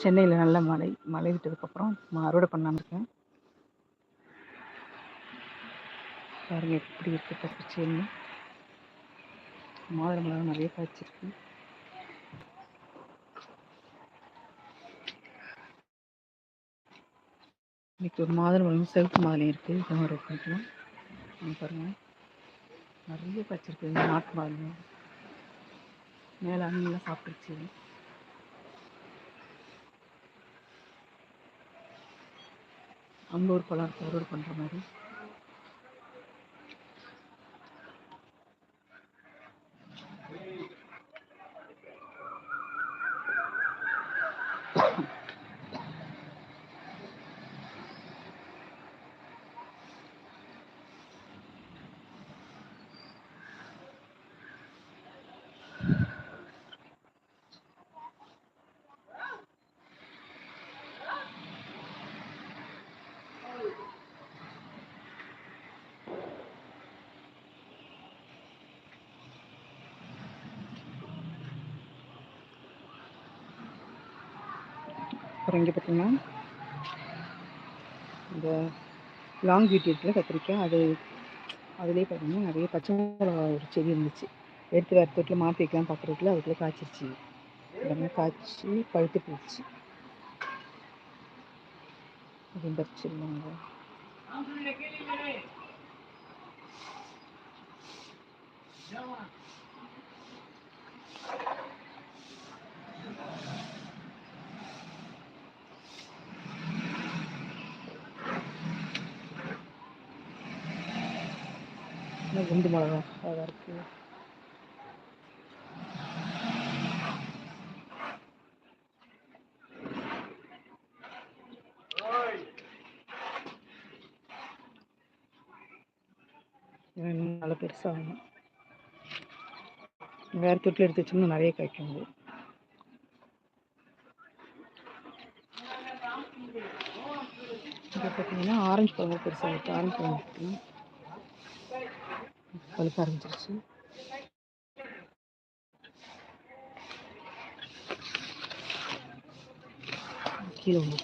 சென்னையில் நல்ல மழை மழை விட்டதுக்கப்புறம் அறுவடை பண்ணலான்னு இருக்கேன். பாருங்கள் எப்படி இருக்குது பச்சைன்னு மாதுளை நிறைய காய்ச்சிருக்கு. இன்னைக்கு ஒரு மாதுளை மிளகும் செவப்பு மாதுளை இருக்குது இதை மாதிரி பண்ணிக்கலாம். பாருங்கள் நிறைய காய்ச்சிருக்கு. நாட்டு மாதுளை. மேலே அண்ணிலாம் சாப்பிட்டுருச்சு. அங்கே ஒரு பழம் இருக்குது அறுவடை பண்ணுற மாதிரி. அப்புறம் இங்கே பார்த்தீங்கன்னா இந்த லாங் பீட் இருக்குல்ல கத்திரிக்காய் அது அதுலேயே பார்த்தீங்கன்னா நிறைய பச்சை மிளகா ஒரு செடி இருந்துச்சு. எடுத்து வேறு தொட்டில் மாற்றி வைக்கலாம் பார்க்குறதுக்குள்ள அதுக்குள்ளே காய்ச்சிருச்சு. எல்லாமே காய்ச்சி பழுத்து போயிடுச்சு இது பறிச்சிருந்தாங்க குண்டு மிளகா? அழகாக இருக்குது இன்னும் நல்லா பெருசாகணும் வேறு தொட்டில் எடுத்து வச்சோம்னா நிறைய காய்க்கும் அது பார்த்தீங்கன்னா ஆரஞ்சு பழம் பெருசாக இருக்குது ஆரஞ்சு பழம் இருக்குது பழுக்க ஆரம்பிச்சிருச்சு. கீழே ஒன்று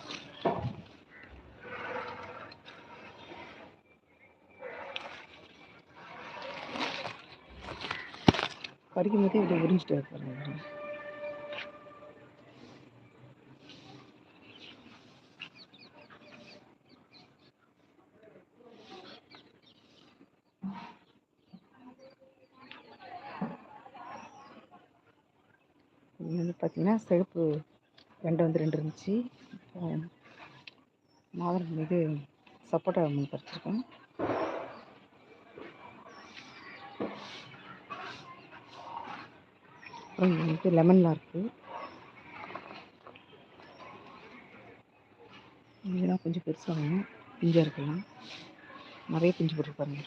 பறிக்கும் போதே இப்படி உறிஞ்சிட்டு பாருங்க வந்து பார்த்தீங்கன்னா சிகப்பு வெண்டை வந்து ரெண்டு இருந்துச்சு. மாதுளம் இது சப்போட்டா மூணு பறிச்சிருக்கேன் அப்புறம் வந்து லெமன்லாம் இருக்குது இதெல்லாம் கொஞ்சம் பெருசாக வேணும் பிஞ்சாக இருக்கலாம். நிறைய பிஞ்சு போட்டு பாருங்க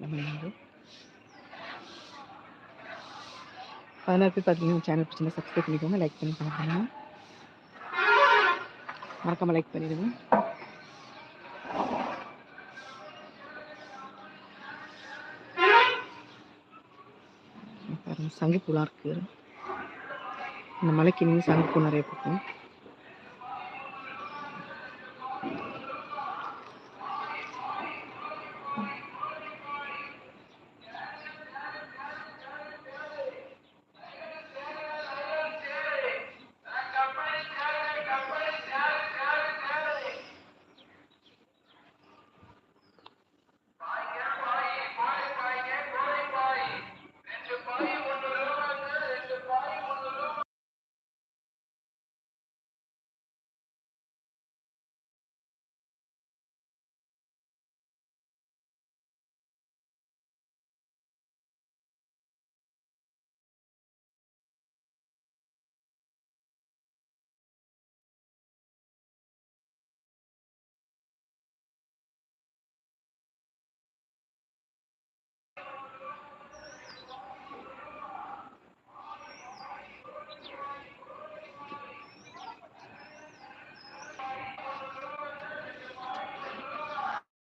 லெமன் வந்து. பதினாறு பேர் பார்த்தீங்கன்னா சேனல் பிடிச்சிருந்தா சப்ஸ்கிரைப் பண்ணிக்கோங்க லைக் பண்ணி பண்ணுங்க மறக்காமல் லைக் பண்ணிடுங்க. சங்கப்பூலாம் இருக்குது இந்த மலைக்கு நீங்கள் சங்கப்பூ நிறைய பூக்கும்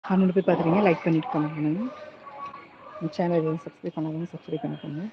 பன்னெண்டு போய் பார்த்துருங்க லைக் பண்ணிட்டு கமெண்ட் பண்ணுங்கள் சேனல் எதுவும் சப்ஸ்கிரைப் பண்ணாதவங்க சப்ஸ்கிரைப் பண்ணிக்கோங்க.